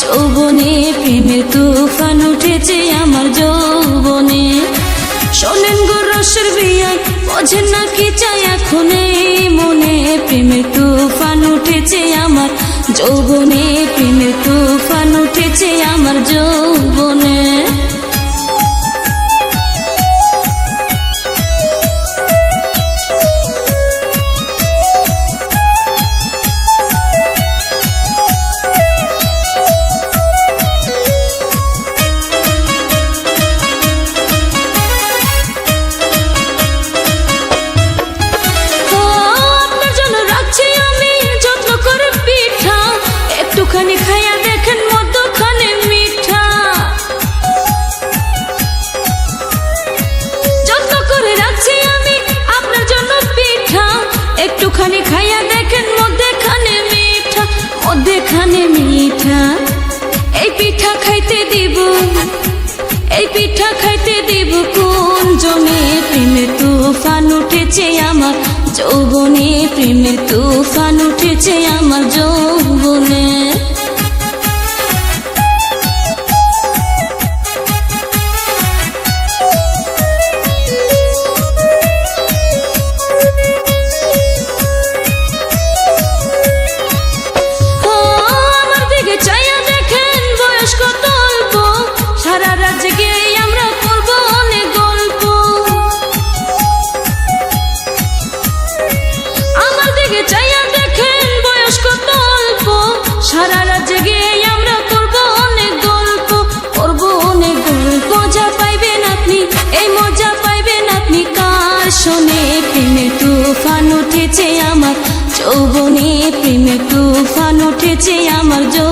যৌবনে প্রেমের তুফান উঠেছে আমার যৌবনে। শোনেন রসের বিয়াই বোঝেন না কি চাই মনে প্রেমের তুফান উঠেছে আমার যৌবনে প্রেমের তুফান উঠেছে আমার যৌবনে। একটুখানি খাইয়া দেখেন মধ্যেখানে মিঠা মধ্যেখানে মিঠা। এই পিঠা খাইতে দিব, এই পিঠা খাইতে দিব কোন জমে? প্রেমের তুফান উঠেছে আমার যৌবনে, প্রেমের তুফান উঠেছে আমার যৌবনে। তুফান উঠেছে আমার যৌবনে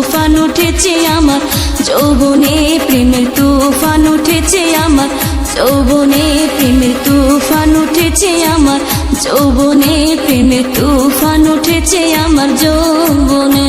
তুফান উঠেছে আমার, যৌবনে প্রেমের তুফান উঠেছে আমার, যৌবনে প্রেমের তুফান উঠেছে আমার, যৌবনে প্রেমের তুফান উঠেছে আমার, যৌবনে।